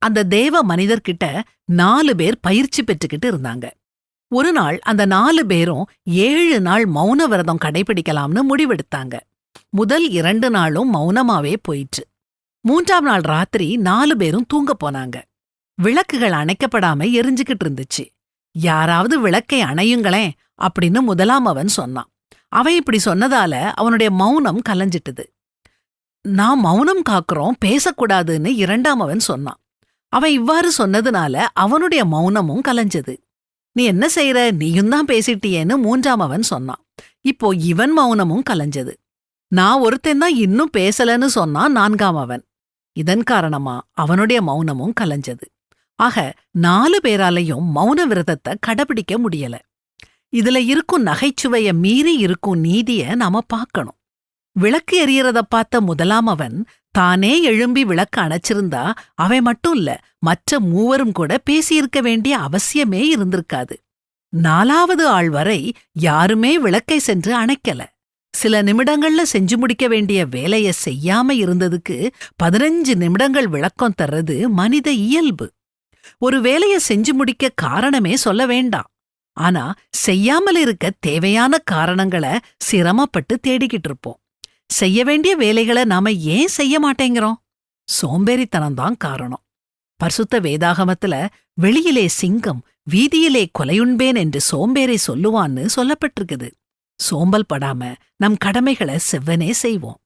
அந்த தேவ மனிதர்கிட்ட நாலு பேர் பயிற்சி பெற்றுக்கிட்டு இருந்தாங்க. ஒரு நாள் அந்த நாலு பேரும் ஏழு நாள் மௌன விரதம் கடைபிடிக்கலாம்னு முடிவெடுத்தாங்க. முதல் இரண்டு நாளும் மௌனமாவே போயிற்று. மூன்றாம் நாள் ராத்திரி நாலு பேரும் தூங்க போனாங்க. விளக்குகள் அணைக்கப்படாம எரிஞ்சுக்கிட்டு இருந்துச்சு. யாராவது விளக்கை அணையுங்களேன் அப்படின்னு முதலாம் அவன் சொன்னான். அவன் இப்படி சொன்னதால அவனுடைய மௌனம் கலைஞ்சிட்டது. நான் மௌனம் காக்குறோம் பேசக்கூடாதுன்னு இரண்டாம் அவன் சொன்னான். அவன் இவ்வாறு சொன்னதுனால அவனுடைய மௌனமும் கலைஞ்சது. நீ என்ன செய்யற நீயும் தான் பேசிட்டியேன்னு மூன்றாம் அவன் சொன்னான். இப்போ இவன் மௌனமும் கலைஞ்சது. நான் ஒருத்தன் தான் இன்னும் பேசலன்னு சொன்னான் நான்காம் அவன். இதன் காரணமா அவனுடைய மௌனமும் கலைஞ்சது. ஆக நாலு பேராலையும் மௌன விரதத்தை கடைபிடிக்க முடியல. இதுல இருக்கும் நகைச்சுவைய மீறி இருக்கும் நீதிய நாம பார்க்கணும். விளக்கு எரியறத பார்த்த முதலாம் அவன் தானே எழும்பி விளக்கு அணைச்சிருந்தா அவன் மட்டும் இல்ல மற்ற மூவரும் கூட பேசியிருக்க வேண்டிய அவசியமே இருந்திருக்காது. நாலாவது ஆள் வரை யாருமே விளக்கை சென்று அணைக்கல. சில நிமிடங்கள்ல செஞ்சு முடிக்க வேண்டிய வேலைய செய்யாம இருந்ததுக்கு பதினஞ்சு நிமிடங்கள் விளக்கம் தர்றது மனித இயல்பு. ஒரு வேலைய செஞ்சு முடிக்க காரணமே சொல்ல வேண்டாம். ஆனா செய்யாமல் இருக்க தேவையான காரணங்களை சிரமப்பட்டு தேடிக்கிட்டு இருப்போம். செய்ய வேண்டிய வேலைகளை நாம ஏன் செய்ய மாட்டேங்கிறோம்? சோம்பேறித்தனம்தான் காரணம். பரிசுத்த வேதாகமத்துல வெளியிலே சிங்கம் வீதியிலே கொலையுண்பேன் என்று சோம்பேறி சொல்லுவான்னு சொல்லப்பட்டிருக்குது. சோம்பல் படாம நம் கடமைகளை செவ்வனே செய்வோம்.